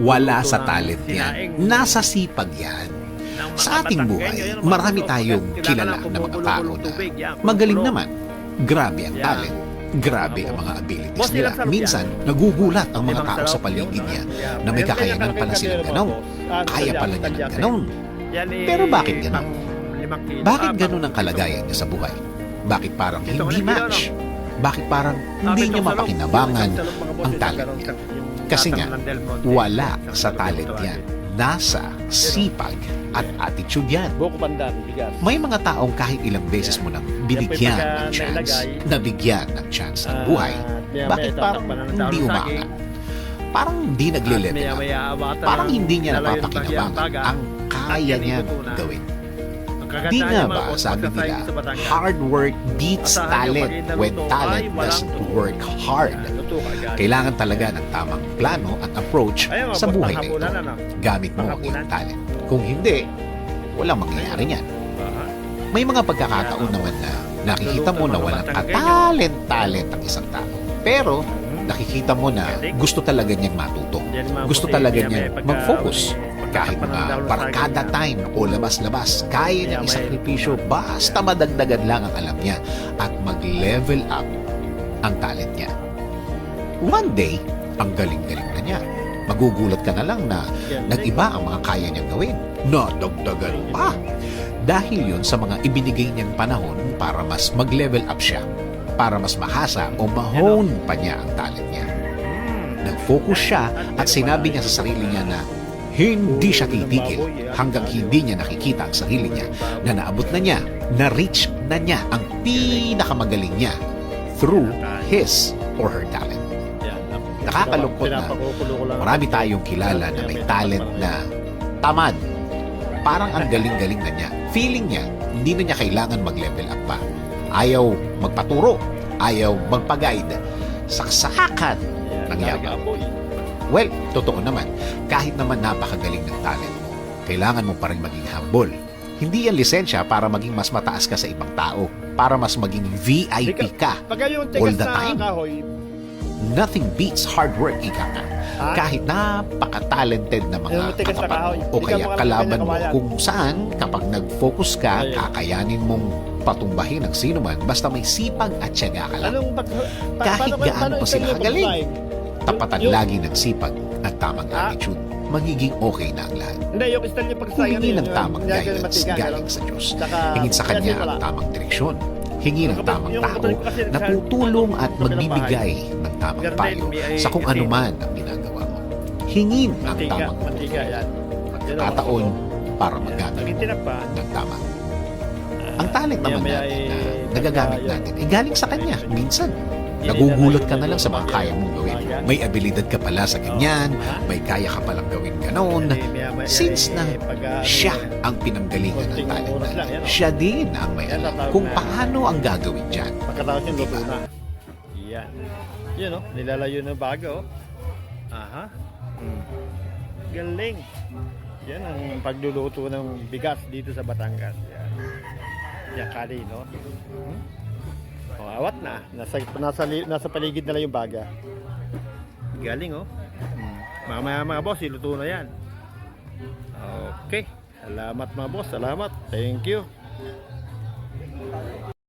Wala sa talent yan. Nasa sipag yan. Sa ating buhay, marami tayong kilala na mga tao na magaling naman. Grabe ang talent. Grabe ang mga abilities nila. Minsan, nagugulat ang mga tao sa paligid niya na may kakayanan pala silang ganon. Kaya pala niya ng ganon. Pero bakit ganon? Bakit ganon ang kalagayan niya sa buhay? Bakit parang hindi match? Bakit parang hindi niya mapakinabangan ang talent niya? Kasi nga, wala sa talent yan. Nasa sipag at attitude yan. May mga taong kahit ilang beses mo nang binigyan ng chance, nabigyan ng chance ng buhay, bakit parang hindi umangat? Parang hindi nagle-level up. Parang hindi niya napapakinabangan ang kaya niyang gawin. Di nga ba, sabi nila, hard work beats talent when talent doesn't work hard. Kailangan talaga ng tamang plano at approach sa buhay na ito. Gamit mo ang iyong talent. Kung hindi, walang mangyayari niyan. May mga pagkakataon naman na nakikita mo na walang katalent-talent ang isang tao. Pero nakikita mo na gusto talaga niyang matuto. Gusto talaga niyang mag-focus. Kahit mga barkada time o labas-labas, kaya niyang isakripisyo basta madagdagan lang ang alam niya at mag-level up ang talent niya. One day, ang galing-galing na niya. Magugulat ka na lang na nag-iba ang mga kaya niyang gawin. Nadagdagan pa. Dahil yun sa mga ibinigay niyang panahon para mas mag-level up siya. Para mas mahasa o mahone pa niya ang talent niya. Nag-focus siya at sinabi niya sa sarili niya na hindi siya titigil hanggang hindi niya nakikita ang sarili niya na naabot na niya, na-reach na niya ang pinakamagaling niya through his or her talent. Nakakalungkot na marami tayong kilala na may talent na tamad. Parang ang galing-galing na niya. Feeling niya, hindi na niya kailangan mag-level up pa. Ayaw magpaturo. Ayaw magpag-guide. Saksakan ng yabang. Well, totoo naman, kahit naman napakagaling ng talent mo, kailangan mo pa rin maging humble. Hindi yan lisensya para maging mas mataas ka sa ibang tao, para mas maging VIP ka. All the time. Nothing beats hard work, ika. Ah. Kahit napaka-talented na mga katapat o ka kaya kalaban ng mo kung saan kapag nag-focus ka, kakayanin mong patumbahin ang sino man basta may sipag at syaga ka lang. anong pa- Kahit paano- gaano pa sila kagaling. Tapatan lagi ng sipag at tamang Ah. attitude. Magiging okay na ang lahat. Humingi ng tamang guidance galing sa Diyos. Hingin sa Kanya ang tamang direksyon. Hingi ng tamang tao na tutulong at magbibigay ng tamang payo sa kung ano man ang ginagawa mo. Hingin ang tamang mantika yan. kataon para magamit mo ng tama. Ang talent naman natin na ay- nagagamit natin, eh galing sa kanya. Minsan, nagugulat na ka na lang sa mga kaya mong gawin. May abilidad ka pala sa ganyan, may kaya ka palang gawin ganon. Yan Since na siya yan, ang pinanggalingan ng talent natin. yan, oh. Siya din ang may Yan, alam kung na. paano ang gagawin dyan. Pagkatapos yung luto na. Yan. Yun o, nilalayo ng bago. Aha. Hmm. Galing. Yan ang pagluluto ng bigas dito sa Batangas. Yan. Yan kali, no? Hmm? awat na. Nasa, nasa, nasa paligid na lang yung baga. Galing oh. Hmm. Mga boss, iluto na yan. Okay. Salamat mga boss. Salamat. Thank you.